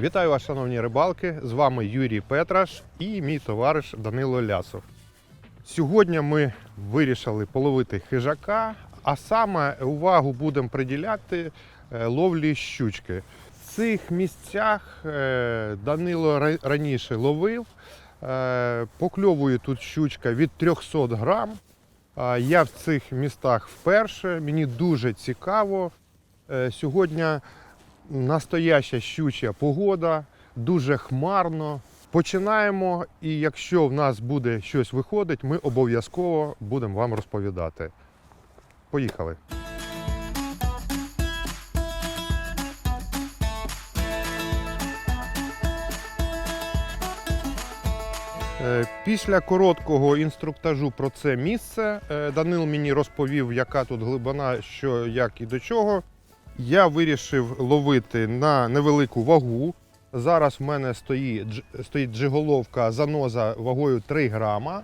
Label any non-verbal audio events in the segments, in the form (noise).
Вітаю вас, шановні рибалки! З вами Юрій Петраш і мій товариш Данило Лясов. Сьогодні ми вирішили половити хижака, а саме увагу будемо приділяти е, ловлі щучки. В цих місцях е, Данило раніше ловив. Е, Покльовує тут щучка від 300 грам. Я в цих містах вперше. Мені дуже цікаво. Сьогодні настояща щуча погода, дуже хмарно. Починаємо, і якщо в нас буде щось виходить, ми обов'язково будемо вам розповідати. Поїхали. Е, Після короткого інструктажу про це місце е, Данил мені розповів, яка тут глибина, що, як і до чого. Я вирішив ловити на невелику вагу. Зараз в мене стоїть, стоїть джиголовка заноза вагою 3 грама.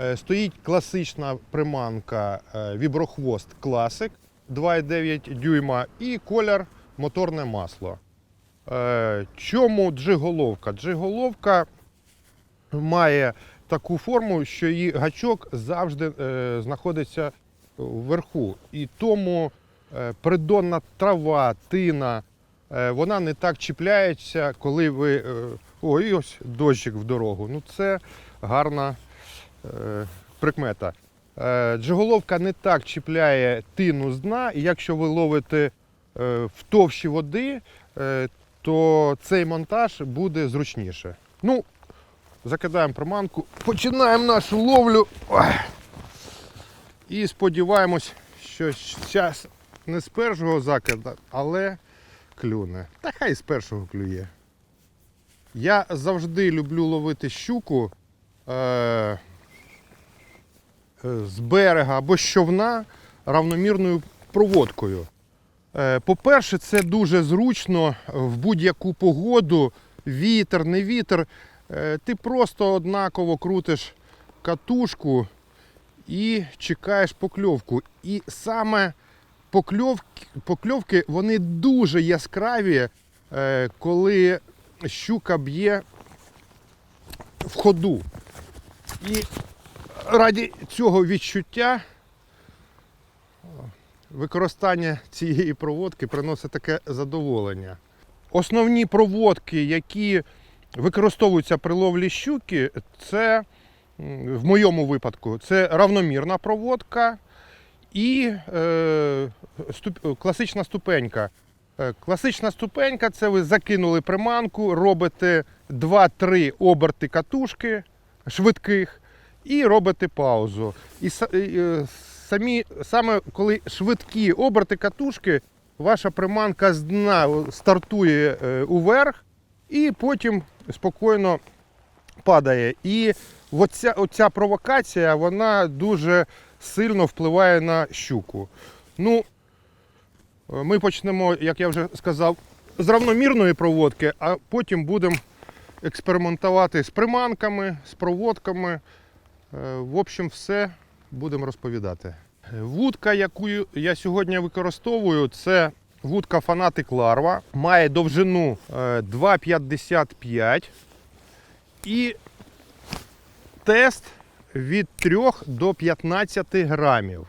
Е, Стоїть класична приманка е, віброхвост Classic 2,9 дюйма і колір моторне масло. Е, Чому джиголовка? Джиголовка має таку форму, що її гачок завжди знаходиться вверху. І тому придонна трава, тина, е, вона не так чіпляється, коли ви. Е, ой, ось дощик в дорогу. Ну це гарна е, прикмета. Е, джиголовка не так чіпляє тину з дна, і якщо ви ловите е, в товщі води, е, то цей монтаж буде зручніше. Ну, закидаємо приманку, починаємо нашу ловлю. І сподіваємось, що зараз не з першого закида, але клюне. Та хай з першого клює. Я завжди люблю ловити щуку е- е, з берега або з човна равномірною проводкою. Е, По-перше, це дуже зручно в будь-яку погоду, вітер, не вітер. Е, Ти просто однаково крутиш катушку і чекаєш покльовку. І саме покльовки, покльовки вони дуже яскраві, е, коли щука б'є в ходу. І раді цього відчуття використання цієї проводки приносить таке задоволення. Основні проводки, які використовуються при ловлі щуки, це в моєму випадку це равномірна проводка і е, ступ, класична ступенька. Е, Класична ступенька це ви закинули приманку, робите 2-3 оберти катушки швидких і робите паузу. І е, самі, саме коли швидкі оберти катушки, ваша приманка з дна стартує е, уверх і потім спокійно падає. І оця, оця провокація вона дуже сильно впливає на щуку. Ну, е, ми почнемо, як я вже сказав, з равномірної проводки, а потім будемо експериментувати з приманками, з проводками. Е, В общем, все будемо розповідати. Е, Вудка, яку я сьогодні використовую, це вудка Фанатик Ларва. Має довжину е, 2,55 і тест від 3 до 15 грамів.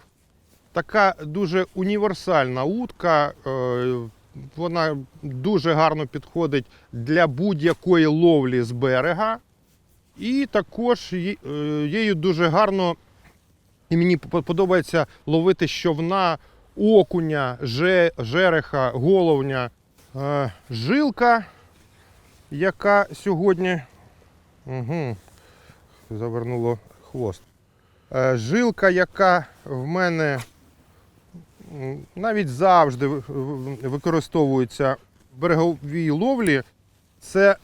Така дуже універсальна утка. е, Вона дуже гарно підходить для будь-якої ловлі з берега. І також е, її дуже гарно, і мені подобається ловити щовна, окуня, жереха, головня, Е, жилка, яка сьогодні угу, завернуло хвост. Е, Жилка, яка в мене навіть завжди ви- ви- використовується в береговій ловлі, це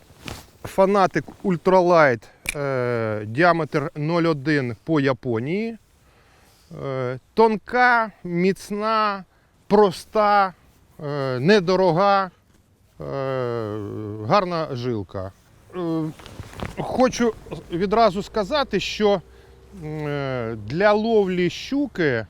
фанатик Ультралайт е, діаметр 0,1 по Японії. Е, тонка, міцна, проста, недорога, гарна жилка. Хочу відразу сказати, що для ловлі щуки е,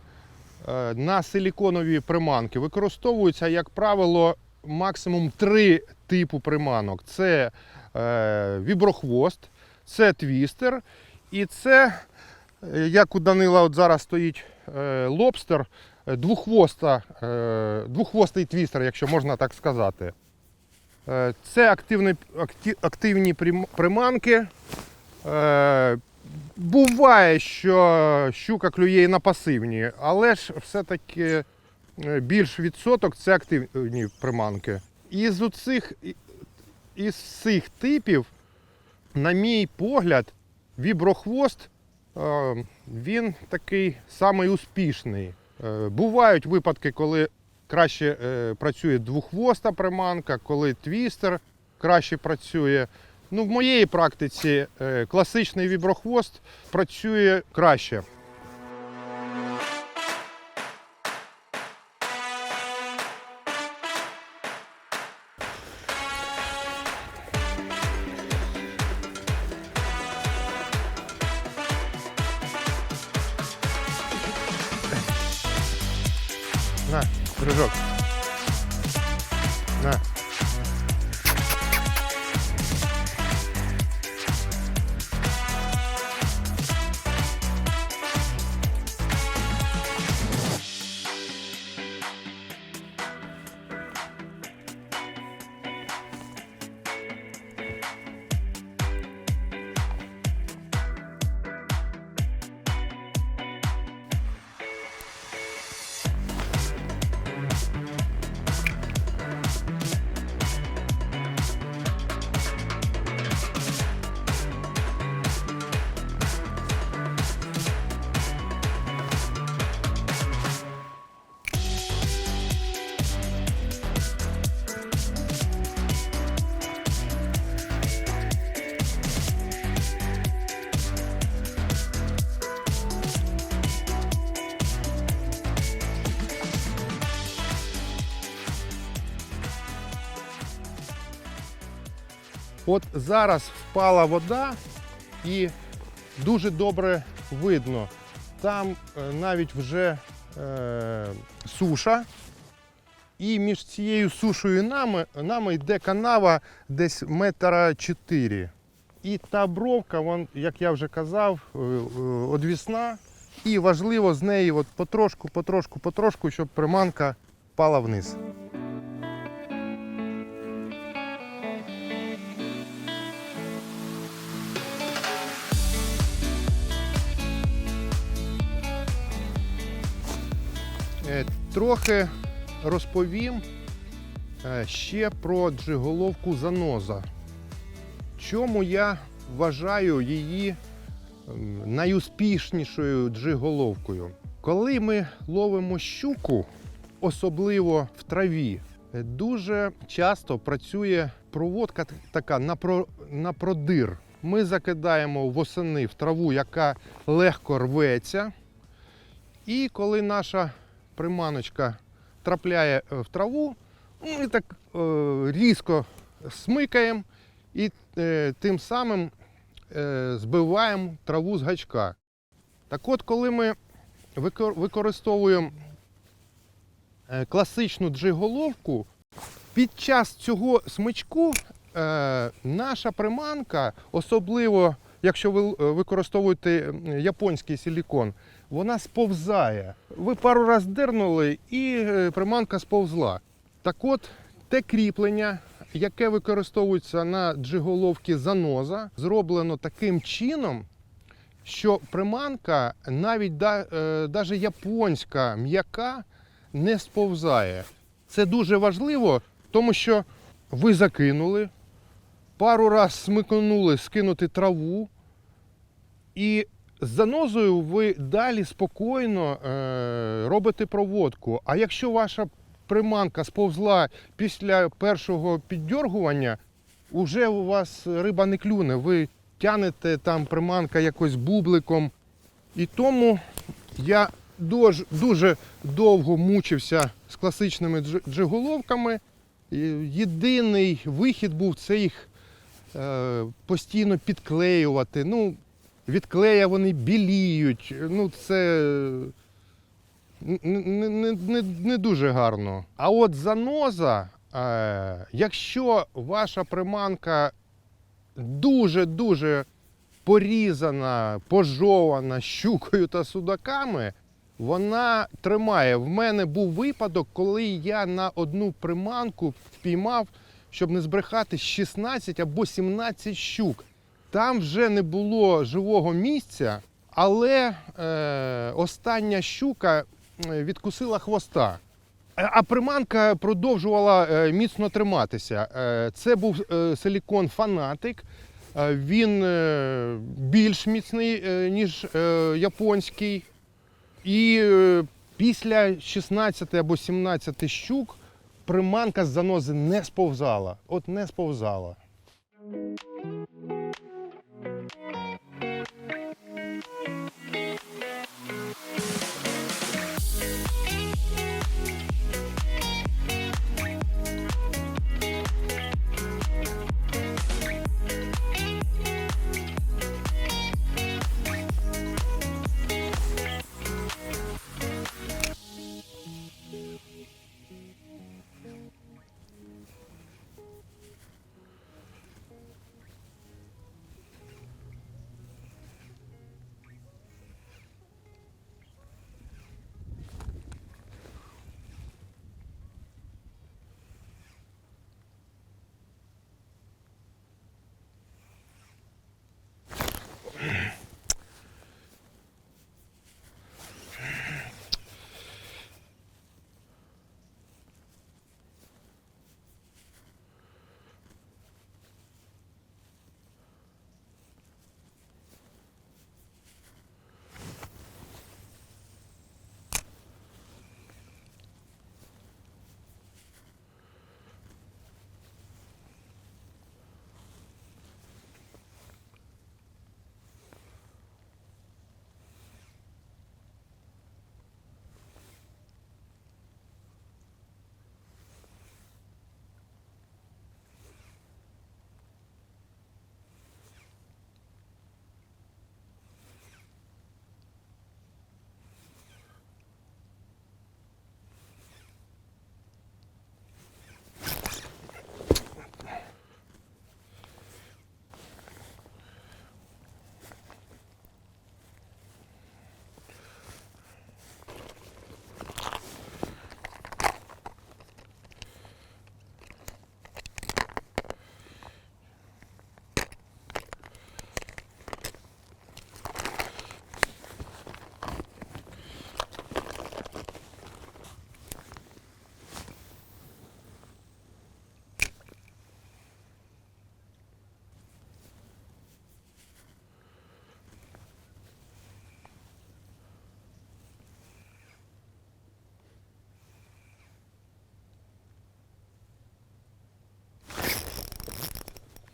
на силіконові приманки використовуються, як правило, максимум три типу приманок: це е, віброхвост, це твістер, і це, е, як у Данила от зараз стоїть лобстер, двохвоста, двохвостий твістер, якщо можна так сказати. Це активні, активні приманки. Буває, що щука клює і на пасивні, але ж все-таки е, більш відсоток це активні приманки. Із оцих, із цих типів, на мій погляд, віброхвост е, він такий самий успішний. Е, Бувають випадки, коли краще працює двохвоста приманка, коли твістер краще працює. Ну, в моєї практиці е, класичний віброхвост працює краще. От зараз впала вода і дуже добре видно. Там е, навіть вже е, суша. І між цією сушою і нами, нами йде канава десь метра 4. І та бровка, вон, як я вже казав, е, е, одвісна. І важливо з неї от потрошку, потрошку, потрошку, щоб приманка впала вниз. Трохи розповім е, ще про джиголовку заноза. Чому я вважаю її найуспішнішою джиголовкою? Коли ми ловимо щуку, особливо в траві, дуже часто працює проводка така на, про, на продир. Ми закидаємо восени в траву, яка легко рветься. І коли наша приманочка трапляє е, в траву, ми так е, різко смикаємо і е, тим самим збиваємо траву з гачка. Так от, коли ми використовуємо класичну джиголовку, під час цього смичку наша приманка, особливо якщо ви використовуєте японський силікон, вона сповзає. Ви пару раз дернули і е, приманка сповзла. Так от, те кріплення, яке використовується на джиголовці заноза, зроблено таким чином, що приманка, навіть да, е, японська м'яка, не сповзає. Це дуже важливо, тому що ви закинули, пару раз смикнули скинути траву, і з занозою ви далі спокійно е, робите проводку. А якщо ваша приманка сповзла після першого піддьоргування, уже у вас риба не клюне. Ви тянете там приманка якось бубликом. І тому я дуже, дуже довго мучився з класичними джиголовками. Єдиний вихід був це їх е, постійно підклеювати. Ну, від клея вони біліють. Ну, це не, не, не, не дуже гарно. А от заноза, Е, якщо ваша приманка дуже-дуже порізана, пожована щукою та судаками, вона тримає. В мене був випадок, коли я на одну приманку впіймав, щоб не збрехати, 16 або 17 щук. Там вже не було живого місця, але е, остання щука е, відкусила хвоста. Е, А приманка продовжувала е, міцно триматися. Це був силікон фанатик. Він більш міцний, ніж японський. І після 16 або 17 щук приманка з занози не сповзала. От не сповзала.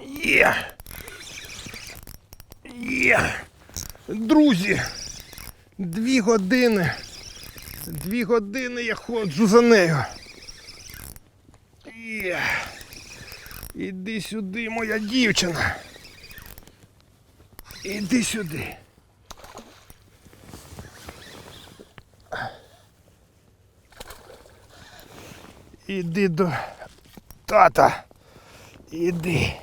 Є! Є! Друзі! Дві години. Дві години я ходжу за нею. Є! Іди сюди, моя дівчина. Іди сюди. Іди до тата. Іди.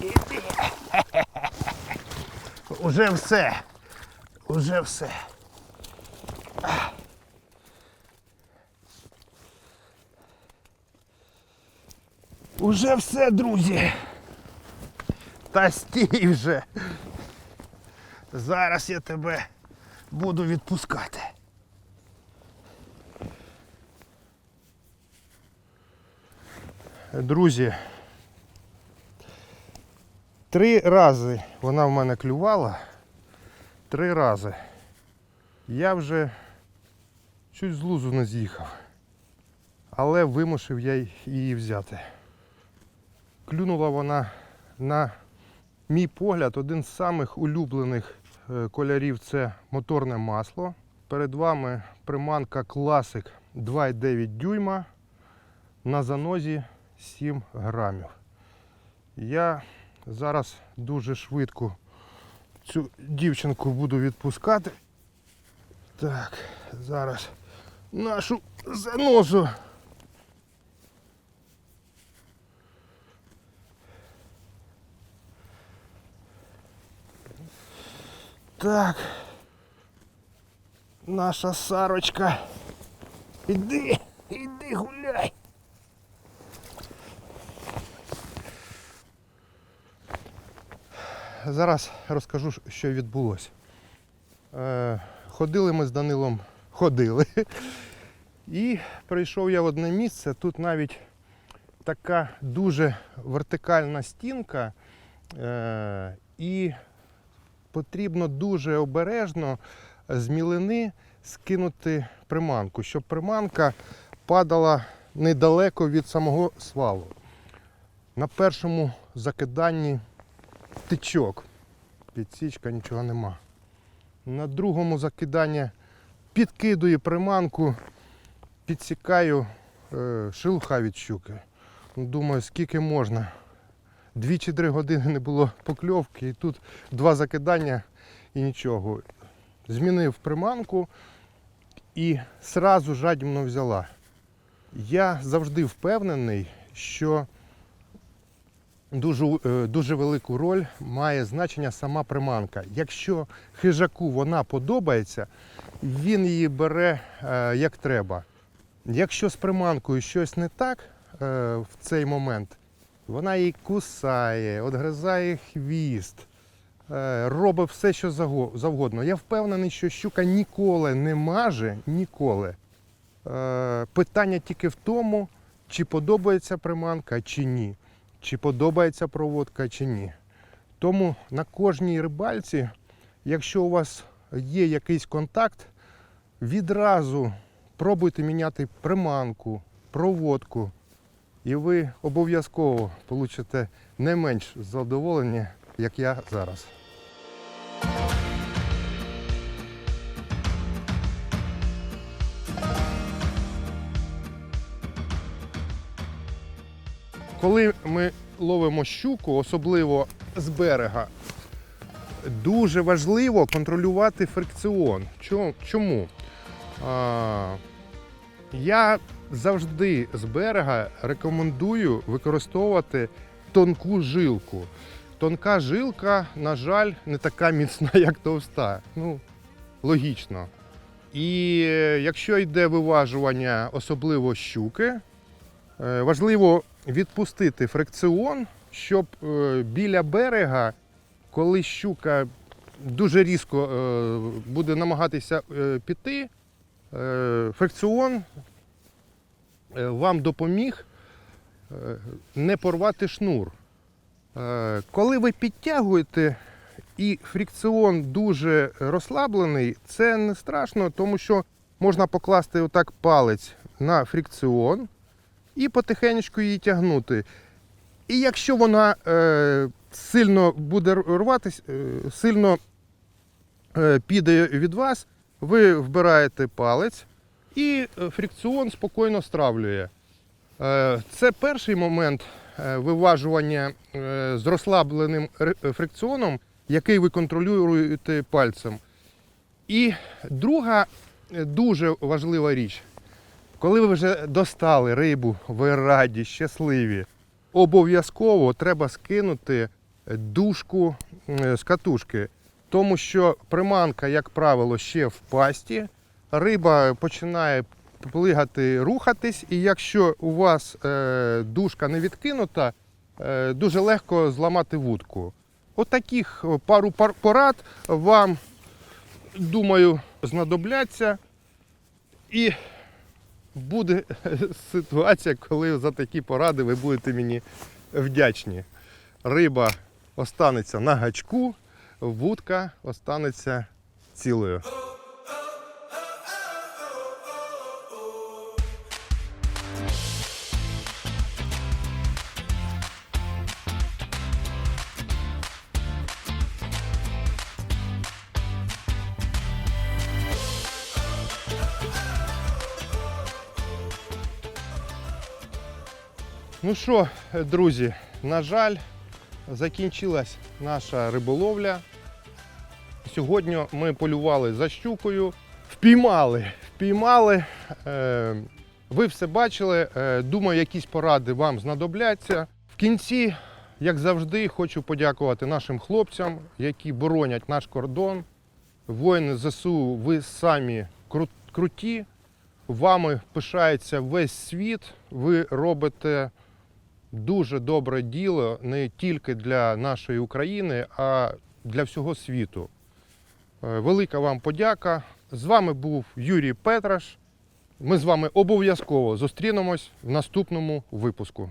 (laughs) Уже все. Уже все. Уже все, друзі. Та стій вже. Зараз я тебе буду відпускати. Друзі, три рази вона в мене клювала. Три рази. Я вже чуть з лузу не з'їхав. Але вимусив я її взяти. Клюнула вона на мій погляд, один з самих улюблених е, кольорів це моторне масло. Перед вами приманка Classic 2,9 дюйма на занозі 7 грамів. Я Зараз дуже швидко цю дівчинку буду відпускати. Так, зараз нашу занозу. Так. Наша Сарочка. Іди, іди гуляй. Зараз розкажу, що відбулося. Е, ходили ми з Данилом, ходили. (laughs) І прийшов я в одне місце. Тут навіть така дуже вертикальна стінка. Е, і потрібно дуже обережно з мілини скинути приманку, щоб приманка падала недалеко від самого свалу. На першому закиданні тичок. Підсічка нічого нема. На другому закиданні підкидую приманку, підсікаю е, шелуха від щуки. Думаю, скільки можна. Дві чи три години не було покльовки, і тут два закидання і нічого. Змінив приманку і сразу жадібно взяла. Я завжди впевнений, що дуже, е, дуже велику роль має значення сама приманка. Якщо хижаку вона подобається, він її бере е, як треба. Якщо з приманкою щось не так е, в цей момент, вона її кусає, відгризає хвіст, робить все, що завгодно. Я впевнений, що щука ніколи не маже, ніколи. Питання тільки в тому, чи подобається приманка, чи ні, чи подобається проводка, чи ні. Тому на кожній рибальці, якщо у вас є якийсь контакт, відразу пробуйте міняти приманку, проводку, і ви обов'язково получите не менш задоволення, як я зараз. Коли ми ловимо щуку, особливо з берега, дуже важливо контролювати фрикціон. Чому? А, я завжди з берега рекомендую використовувати тонку жилку. Тонка жилка, на жаль, не така міцна, як товста. Ну, логічно. І е, якщо йде виважування, особливо щуки, е, важливо відпустити фрикціон, щоб е, біля берега, коли щука дуже різко е, буде намагатися е, піти, фрикціон вам допоміг не порвати шнур. Коли ви підтягуєте і фрикціон дуже розслаблений, це не страшно, тому що можна покласти отак палець на фрикціон і потихеньку її тягнути. І якщо вона е, сильно буде рватися, е, сильно е, піде від вас, ви вбираєте палець і е, фрикціон спокійно стравлює. Е, Це перший момент е, виважування е, з розслабленим фрикціоном, який ви контролюєте пальцем. І друга дуже важлива річ. Коли ви вже достали рибу, ви раді, щасливі, обов'язково треба скинути дужку е, з катушки. Тому що приманка, як правило, ще в пасті, риба починає плигати, рухатись, і якщо у вас е, дужка не відкинута, е, дуже легко зламати вудку. Отаких От пару пар- порад вам, думаю, знадобляться. І буде (laughs) ситуація, коли за такі поради ви будете мені вдячні. Риба останеться на гачку, вудка останеться цілою. Ну що, друзі, на жаль, закінчилась наша риболовля. Сьогодні ми полювали за щукою, впіймали, впіймали. Е, ви все бачили. Е, думаю, якісь поради вам знадобляться. В кінці, як завжди, хочу подякувати нашим хлопцям, які боронять наш кордон. Воїни ЗСУ, ви самі кру- круті. Вами пишається весь світ. Ви робите дуже добре діло не тільки для нашої України, а для всього світу. Е, Велика вам подяка. З вами був Юрій Петраш. Ми з вами обов'язково зустрінемось в наступному випуску.